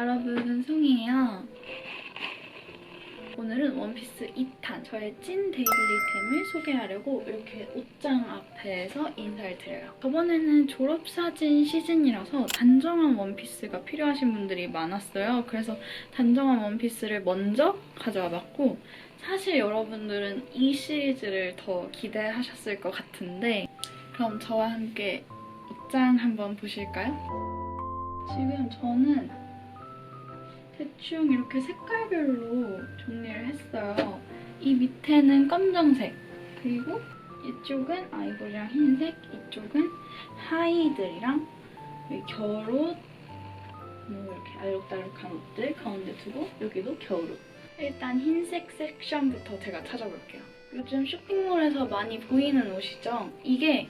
여러분, 송이에요. 오늘은 원피스 2탄 저의 찐 데일리템을 소개하려고 이렇게 옷장 앞에서 인사를 드려요. 저번에는 졸업사진 시즌이라서 단정한 원피스가 필요하신 분들이 많았어요. 그래서 단정한 원피스를 먼저 가져와 봤고 사실 여러분들은 이 시리즈를 더 기대하셨을 것 같은데 그럼 저와 함께 옷장 한번 보실까요? 지금 저는 대충 이렇게 색깔별로 정리를 했어요. 이 밑에는 검정색, 그리고 이쪽은 아이보리랑 흰색, 이쪽은 하이들이랑 겨울옷, 뭐 이렇게 알록달록한 옷들 가운데 두고 여기도 겨울옷. 일단 흰색 섹션부터 제가 찾아볼게요. 요즘 쇼핑몰에서 많이 보이는 옷이죠. 이게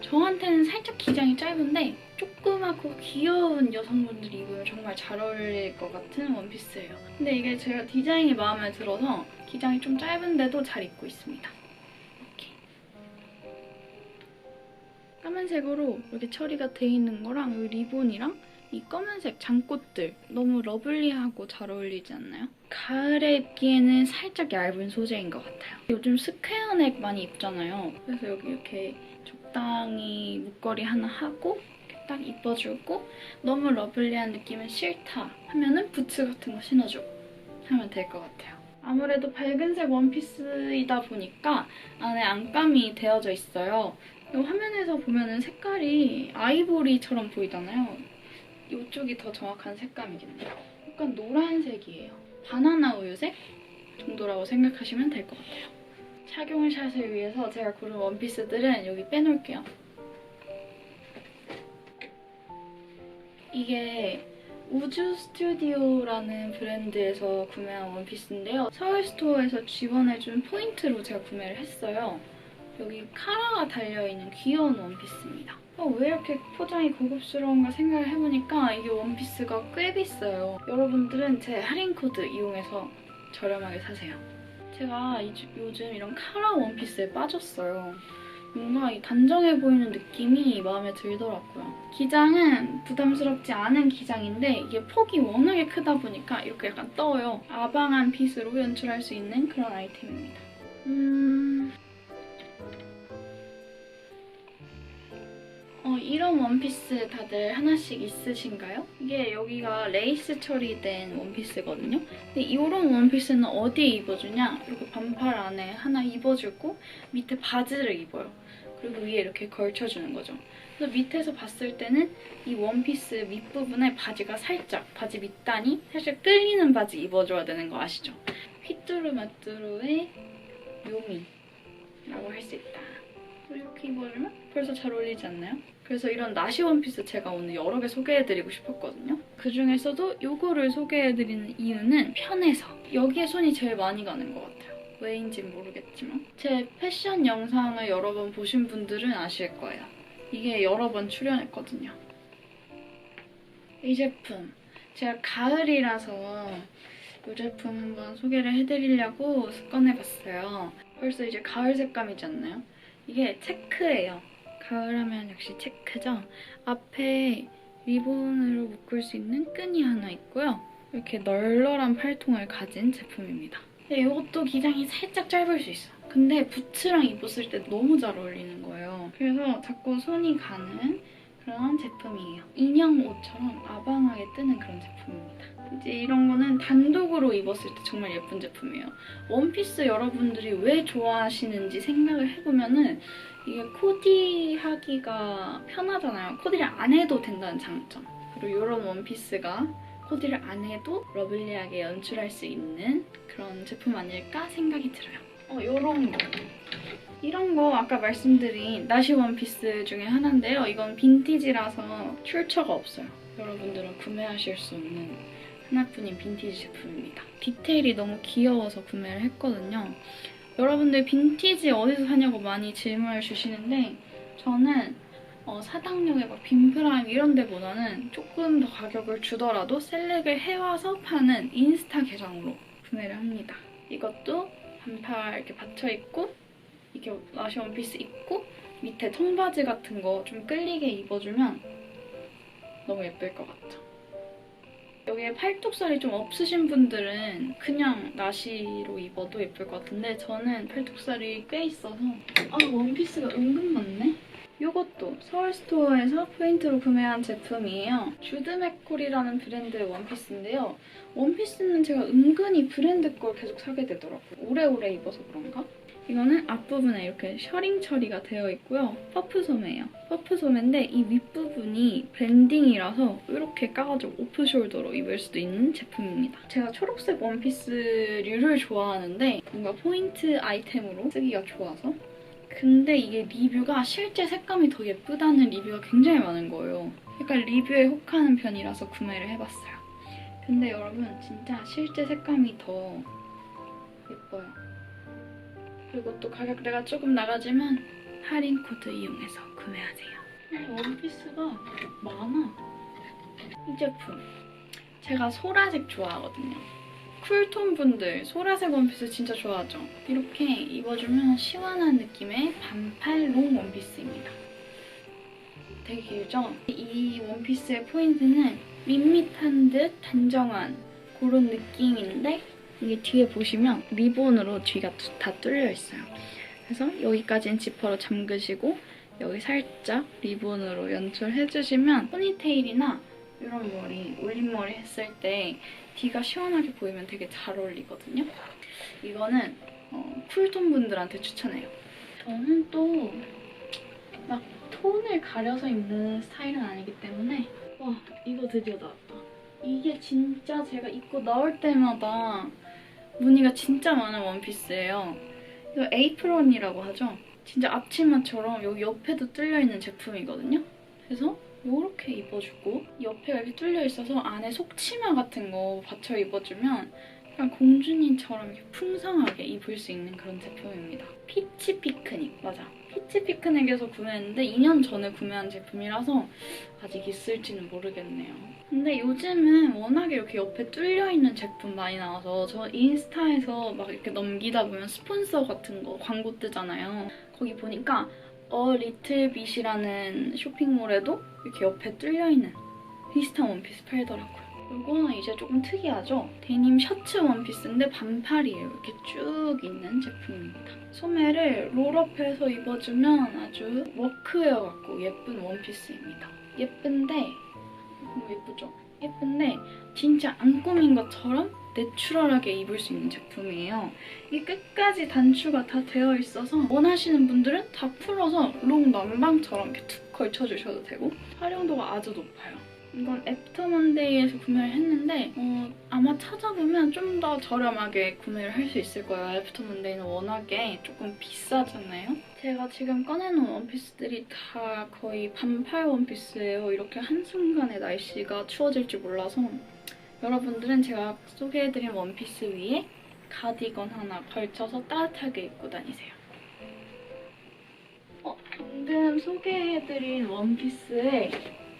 저한테는 살짝 기장이 짧은데 조그맣고 귀여운 여성분들이 입으면 정말 잘 어울릴 것 같은 원피스예요. 근데 이게 제가 디자인이 마음에 들어서 기장이 좀 짧은데도 잘 입고 있습니다. 이렇게. 까만색으로 이렇게 처리가 돼 있는 거랑 이 리본이랑 이 검은색 장꽃들 너무 러블리하고 잘 어울리지 않나요? 가을에 입기에는 살짝 얇은 소재인 것 같아요. 요즘 스퀘어넥 많이 입잖아요. 그래서 여기 이렇게 적당히 목걸이 하나 하고 딱 입어주고 너무 러블리한 느낌은 싫다 하면은 부츠 같은 거 신어주고 하면 될 것 같아요. 아무래도 밝은색 원피스이다 보니까 안에 안감이 되어져 있어요. 이 화면에서 보면은 색깔이 아이보리처럼 보이잖아요. 이쪽이 더 정확한 색감이겠네요. 약간 노란색이에요. 바나나 우유색 정도라고 생각하시면 될 것 같아요. 착용 샷을 위해서 제가 고른 원피스들은 여기 빼놓을게요. 이게 우주 스튜디오라는 브랜드에서 구매한 원피스인데요. 서울 스토어에서 지원해준 포인트로 제가 구매를 했어요. 여기 카라가 달려있는 귀여운 원피스입니다. 어, 왜 이렇게 포장이 고급스러운가 생각을 해보니까 이게 원피스가 꽤 비싸요. 여러분들은 제 할인 코드 이용해서 저렴하게 사세요. 제가 이- 요즘 이런 카라 원피스에 빠졌어요. 뭔가 이 단정해 보이는 느낌이 마음에 들더라고요. 기장은 부담스럽지 않은 기장인데 이게 폭이 워낙에 크다 보니까 이렇게 약간 떠요. 아방한 핏으로 연출할 수 있는 그런 아이템입니다. 음... 이런 원피스 다들 하나씩 있으신가요? 이게 여기가 레이스 처리된 원피스거든요. 근데 이런 원피스는 어디에 입어주냐? 이렇게 반팔 안에 하나 입어주고 밑에 바지를 입어요. 그리고 위에 이렇게 걸쳐주는 거죠. 그래서 밑에서 봤을 때는 이 원피스 밑부분에 바지가 살짝, 바지 밑단이 살짝 끌리는 바지 입어줘야 되는 거 아시죠? 휘뚜루마뚜루의 묘미라고 할 수 있다. 이렇게 입어주면 벌써 잘 어울리지 않나요? 그래서 이런 나시 원피스 제가 오늘 여러 개 소개해드리고 싶었거든요. 그 중에서도 이거를 소개해드리는 이유는 편해서 여기에 손이 제일 많이 가는 것 같아요. 왜인진 모르겠지만 제 패션 영상을 여러 번 보신 분들은 아실 거예요. 이게 여러 번 출연했거든요. 이 제품 제가 가을이라서 이 제품 한번 소개를 해드리려고 습관해봤어요. 벌써 이제 가을 색감이지 않나요? 이게 체크예요. 가을하면 역시 체크죠. 앞에 리본으로 묶을 수 있는 끈이 하나 있고요. 이렇게 널널한 팔통을 가진 제품입니다. 근데 이것도 기장이 살짝 짧을 수 있어. 근데 부츠랑 입었을 때 너무 잘 어울리는 거예요. 그래서 자꾸 손이 가는 그런 제품이에요. 인형 옷처럼 아방하게 뜨는 그런 제품입니다. 이제 이런 거는 단독으로 입었을 때 정말 예쁜 제품이에요. 원피스 여러분들이 왜 좋아하시는지 생각을 해보면 은 이게 코디하기가 편하잖아요. 코디를 안 해도 된다는 장점. 그리고 이런 원피스가 코디를 안 해도 러블리하게 연출할 수 있는 그런 제품 아닐까 생각이 들어요. 어, 이런 거. 이런 거 아까 말씀드린 나시 원피스 중에 하나인데요. 이건 빈티지라서 출처가 없어요. 여러분들은 구매하실 수 없는 하나뿐인 빈티지 제품입니다. 디테일이 너무 귀여워서 구매를 했거든요. 여러분들 빈티지 어디서 사냐고 많이 질문을 주시는데 저는 어, 사당역에 막 빈프라임 이런 데보다는 조금 더 가격을 주더라도 셀렉을 해와서 파는 인스타 계정으로 구매를 합니다. 이것도 반팔 이렇게 받쳐있고 이렇게 나시 원피스 입고 밑에 청바지 같은 거 좀 끌리게 입어주면 너무 예쁠 것 같죠? 여기에 팔뚝살이 좀 없으신 분들은 그냥 나시로 입어도 예쁠 것 같은데 저는 팔뚝살이 꽤 있어서 아 원피스가 은근 많네? 이것도 서울스토어에서 포인트로 구매한 제품이에요. 주드 맥콜이라는 브랜드의 원피스인데요. 원피스는 제가 은근히 브랜드 걸 계속 사게 되더라고요. 오래오래 입어서 그런가? 이거는 앞부분에 이렇게 셔링 처리가 되어 있고요. 퍼프 소매예요. 퍼프 소매인데 이 윗부분이 밴딩이라서 이렇게 까가지고 오프숄더로 입을 수도 있는 제품입니다. 제가 초록색 원피스류를 좋아하는데 뭔가 포인트 아이템으로 쓰기가 좋아서 근데 이게 리뷰가 실제 색감이 더 예쁘다는 리뷰가 굉장히 많은 거예요. 약간 리뷰에 혹하는 편이라서 구매를 해봤어요. 근데 여러분 진짜 실제 색감이 더 예뻐요. 그리고 또 가격대가 조금 나가지만 할인 코드 이용해서 구매하세요. 원피스가 많아. 이 제품. 제가 소라색 좋아하거든요. 쿨톤 분들 소라색 원피스 진짜 좋아하죠? 이렇게 입어주면 시원한 느낌의 반팔 롱 원피스입니다. 되게 길죠? 이 원피스의 포인트는 밋밋한 듯 단정한 그런 느낌인데 이게 뒤에 보시면 리본으로 뒤가 두- 다 뚫려 있어요. 그래서 여기까지는 지퍼로 잠그시고 여기 살짝 리본으로 연출해주시면 포니테일이나 이런 머리, 올림머리 했을 때 뒤가 시원하게 보이면 되게 잘 어울리거든요. 이거는 어, 쿨톤 분들한테 추천해요. 저는 또 막 톤을 가려서 입는 스타일은 아니기 때문에 와 이거 드디어 나왔다. 이게 진짜 제가 입고 나올 때마다 무늬가 진짜 많은 원피스예요. 이거 에이프론이라고 하죠. 진짜 앞치마처럼 여기 옆에도 뚫려있는 제품이거든요. 그래서 이렇게 입어주고 옆에가 이렇게 뚫려 있어서 안에 속치마 같은 거 받쳐 입어주면 약간 공주님처럼 풍성하게 입을 수 있는 그런 제품입니다. 피치 피크닉 맞아. 피치 피크닉에서 구매했는데 2년 전에 구매한 제품이라서 아직 있을지는 모르겠네요. 근데 요즘은 워낙에 이렇게 옆에 뚫려 있는 제품 많이 나와서 저 인스타에서 막 이렇게 넘기다 보면 스폰서 같은 거 광고 뜨잖아요. 거기 보니까 어 리틀빗이라는 쇼핑몰에도 이렇게 옆에 뚫려있는 비슷한 원피스 팔더라고요. 이거는 이제 조금 특이하죠? 데님 셔츠 원피스인데 반팔이에요. 이렇게 쭉 있는 제품입니다. 소매를 롤업해서 입어주면 아주 워크웨어 같고 예쁜 원피스입니다. 예쁜데 너무 예쁘죠? 예쁜데 진짜 안 꾸민 것처럼 내추럴하게 입을 수 있는 제품이에요. 이게 끝까지 단추가 다 되어 있어서 원하시는 분들은 다 풀어서 롱 난방처럼 이렇게 툭 걸쳐주셔도 되고 활용도가 아주 높아요. 이건 애프터먼데이에서 구매를 했는데 어, 아마 찾아보면 좀 더 저렴하게 구매를 할 수 있을 거예요. 애프터먼데이는 워낙에 조금 비싸잖아요. 제가 지금 꺼내놓은 원피스들이 다 거의 반팔 원피스예요. 이렇게 한순간에 날씨가 추워질지 몰라서 여러분들은 제가 소개해드린 원피스 위에 가디건 하나 걸쳐서 따뜻하게 입고 다니세요. 어, 방금 소개해드린 원피스의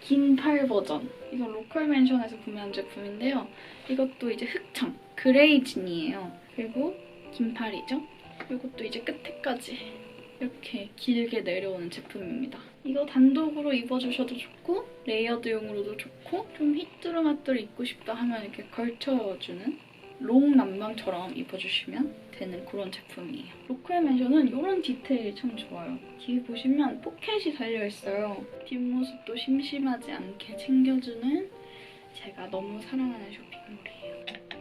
긴 팔 버전. 이건 로컬 맨션에서 구매한 제품인데요. 이것도 이제 흑청, 그레이 진이에요. 그리고 긴 팔이죠. 이것도 이제 끝에까지 이렇게 길게 내려오는 제품입니다. 이거 단독으로 입어주셔도 좋고 레이어드용으로도 좋고 좀 휘뚜루마뚜루 입고 싶다 하면 이렇게 걸쳐주는 롱 난방처럼 입어주시면 되는 그런 제품이에요. 로컬 맨션은 이런 디테일이 참 좋아요. 뒤에 보시면 포켓이 달려있어요. 뒷모습도 심심하지 않게 챙겨주는 제가 너무 사랑하는 쇼핑몰이에요.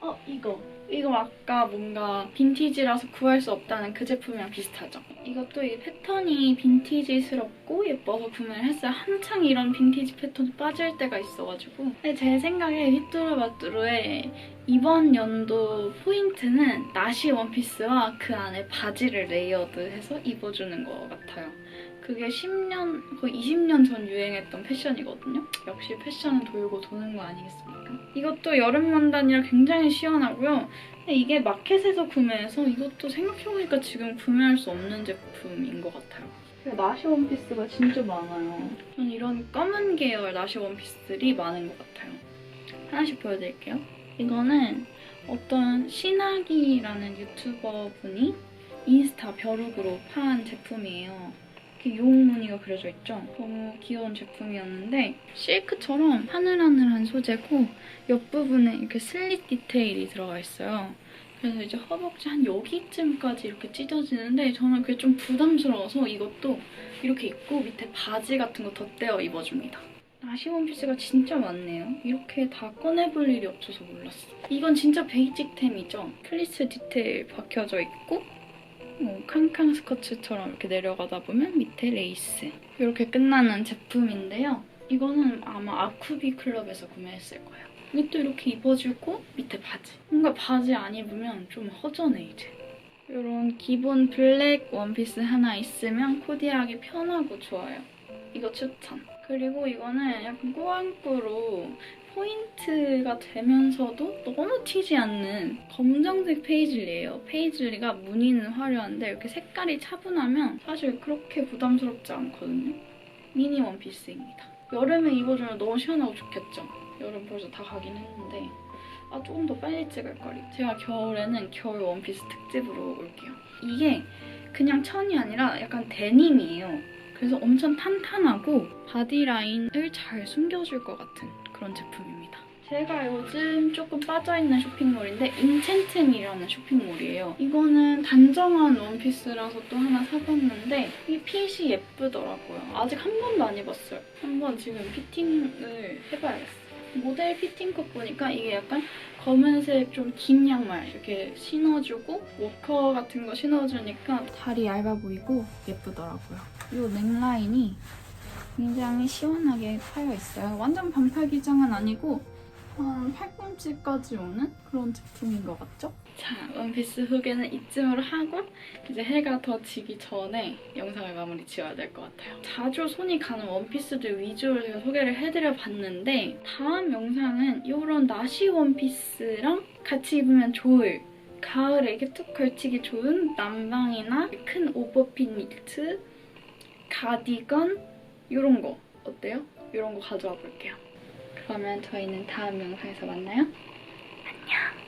어, 이거. 이거 아까 뭔가 빈티지라서 구할 수 없다는 그 제품이랑 비슷하죠? 이것도 이 패턴이 빈티지스럽고 예뻐서 구매를 했어요. 한창 이런 빈티지 패턴 빠질 때가 있어가지고. 근데 제 생각에 휘뚜루마뚜루의 이번 연도 포인트는 나시 원피스와 그 안에 바지를 레이어드해서 입어주는 것 같아요. 그게 10년, 거의 20년 전 유행했던 패션이거든요. 역시 패션은 돌고 도는 거 아니겠습니까? 이것도 여름 원단이라 굉장히 시원하고요. 근데 이게 마켓에서 구매해서 이것도 생각해보니까 지금 구매할 수 없는 제품인 것 같아요. 나시 원피스가 진짜 많아요. 저는 이런 검은 계열 나시 원피스들이 많은 것 같아요. 하나씩 보여드릴게요. 이거는 어떤 신학이라는 유튜버 분이 인스타 벼룩으로 판 제품이에요. 이렇게 용 무늬가 그려져 있죠? 너무 귀여운 제품이었는데 실크처럼 하늘하늘한 소재고 옆부분에 이렇게 슬릿 디테일이 들어가 있어요. 그래서 이제 허벅지 한 여기쯤까지 이렇게 찢어지는데 저는 그게 좀 부담스러워서 이것도 이렇게 입고 밑에 바지 같은 거 덧대어 입어줍니다. 나시 원피스가 진짜 많네요. 이렇게 다 꺼내볼 일이 없어서 몰랐어. 이건 진짜 베이직템이죠. 플리스 디테일 박혀져 있고 뭐 캉캉 스커츠처럼 이렇게 내려가다 보면 밑에 레이스. 이렇게 끝나는 제품인데요. 이거는 아마 아쿠비 클럽에서 구매했을 거예요. 이것도 이렇게 입어주고 밑에 바지. 뭔가 바지 안 입으면 좀 허전해 이제. 이런 기본 블랙 원피스 하나 있으면 코디하기 편하고 좋아요. 이거 추천. 그리고 이거는 약간 꾸안꾸로 포인트가 되면서도 너무 튀지 않는 검정색 페이즐리예요. 페이즐리가 무늬는 화려한데 이렇게 색깔이 차분하면 사실 그렇게 부담스럽지 않거든요. 미니 원피스입니다. 여름에 입어주면 너무 시원하고 좋겠죠? 여름 벌써 다 가긴 했는데 아 조금 더 빨리 찍을 거리. 제가 겨울에는 겨울 원피스 특집으로 올게요. 이게 그냥 천이 아니라 약간 데님이에요. 그래서 엄청 탄탄하고 바디라인을 잘 숨겨줄 것 같은 그런 제품입니다. 제가 요즘 조금 빠져있는 쇼핑몰인데 인첸템이라는 쇼핑몰이에요. 이거는 단정한 원피스라서 또 하나 사봤는데 이 핏이 예쁘더라고요. 아직 한 번도 안 입었어요. 한번 지금 피팅을 해봐야겠어요. 모델 피팅컷 보니까 이게 약간 검은색 좀 긴 양말 이렇게 신어주고 워커 같은 거 신어주니까 다리 얇아 보이고 예쁘더라고요. 이 넥라인이 굉장히 시원하게 파여 있어요. 완전 반팔 기장은 아니고 한 팔꿈치까지 오는 그런 제품인 것 같죠? 자, 원피스 후기는 이쯤으로 하고 이제 해가 더 지기 전에 영상을 마무리 지어야 될 것 같아요. 자주 손이 가는 원피스들 위주로 소개를 해드려 봤는데 다음 영상은 이런 나시 원피스랑 같이 입으면 좋을 가을에 이렇게 툭 걸치기 좋은 남방이나 큰 오버핏 니트, 가디건 이런 거 어때요? 이런 거 가져와 볼게요. 그러면 저희는 다음 영상에서 만나요. 안녕!